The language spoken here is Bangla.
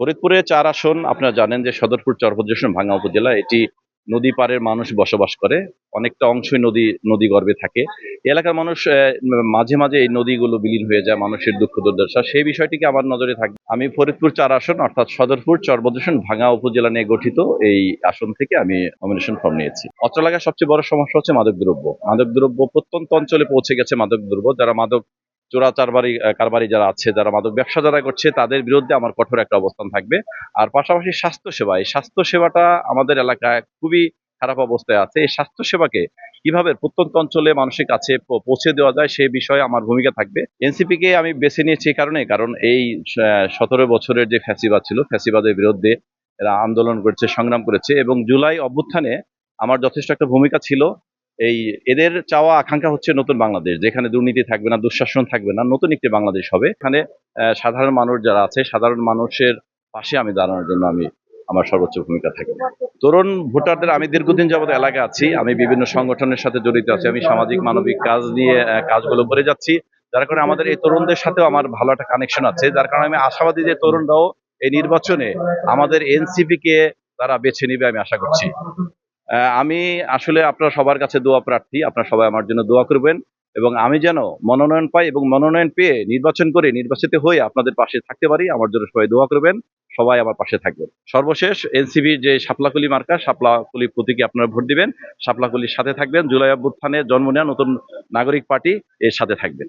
ফরিদপুরে চার আসন, আপনারা জানেন যে সদরপুর চরপদ্রেশন ভাঙ্গা উপজেলা, এটি নদী পাড়ের মানুষ বসবাস করে। অনেকটা অংশই নদী নদী গর্ভে থাকে। এলাকার মানুষ মাঝে মাঝে এই নদীগুলো বিলীন হয়ে যায়, মানুষের দুঃখ দুর্দশা। সেই বিষয়টিকে আমার নজরে থাকবে আমি ফরিদপুর চার আসন, অর্থাৎ সদরপুর চরপদ্রেশন ভাঙ্গা উপজেলা নিয়ে গঠিত এই আসন থেকে আমি নমিনেশন ফর্ম নিয়েছি। অত্র এলাকার সবচেয়ে বড় সমস্যা হচ্ছে মাদক দ্রব্য মাদক দ্রব্য প্রত্যন্ত অঞ্চলে পৌঁছে গেছে মাদক দ্রব্য যারা মাদক চোরা চারবারি কারবারি যারা আছে, যারা মাদক ব্যবসা যারা করছে, তাদের বিরুদ্ধে আমার কঠোর একটা অবস্থান থাকবে। আর পাশাপাশি স্বাস্থ্য সেবা এই স্বাস্থ্য সেবাটা আমাদের এলাকায় খুবই খারাপ অবস্থায় আছে। এই স্বাস্থ্য সেবাকে কীভাবে প্রত্যন্ত অঞ্চলে মানুষের কাছে পৌঁছে দেওয়া যায়, সেই বিষয়ে আমার ভূমিকা থাকবে। এনসিপি কে আমি বেছে নিয়েছি কারণে, কারণ এই সতেরো বছরের যে ফ্যাসিবাদ ছিল, ফ্যাসিবাদের বিরুদ্ধে এরা আন্দোলন করেছে, সংগ্রাম করেছে এবং জুলাই অভ্যুত্থানে আমার যথেষ্ট একটা ভূমিকা ছিল। এই এদের চাওয়া, আকাঙ্ক্ষা হচ্ছে নতুন বাংলাদেশ, যেখানে দুর্নীতি থাকবে না, দুঃশাসন থাকবে না, নতুন একটি বাংলাদেশ হবে। এখানে সাধারণ মানুষ যারা আছে, সাধারণ মানুষের পাশে আমি দাঁড়ানোর জন্য আমি আমার সর্বোচ্চ ভূমিকা থাকবে। তরুণ ভোটারদের, আমি দীর্ঘদিন যাবত এলাকায় আছি, আমি বিভিন্ন সংগঠনের সাথে জড়িত আছি, আমি সামাজিক, মানবিক কাজ নিয়ে কাজগুলো করে যাচ্ছি। যার কারণে আমাদের এই তরুণদের সাথেও আমার ভালো একটা কানেকশন আছে, যার কারণে আমি আশাবাদী যে তরুণরাও এই নির্বাচনে আমাদের এনসিপি কে তারা বেছে নিবে আমি আশা করছি। আমি আসলে আপনার সবার কাছে দোয়া প্রার্থী, আপনারা সবাই আমার জন্য দোয়া করবেন এবং আমি যেন মনোনয়ন পাই এবং মনোনয়ন পেয়ে নির্বাচন করে নির্বাচিত হয়ে আপনাদের পাশে থাকতে পারি, আমার জন্য সবাই দোয়া করবেন, সবাই আমার পাশে থাকবেন। সর্বশেষ এনসিবি যে সাপলাকুলি মার্কা, শাপলাকুলি প্রতীকে আপনারা ভোট দিবেন সাপলাকুলির সাথে থাকবেন, জুলাই অভ্যুত্থানে জন্ম নেওয়া নতুন নাগরিক পার্টি এর সাথে থাকবেন।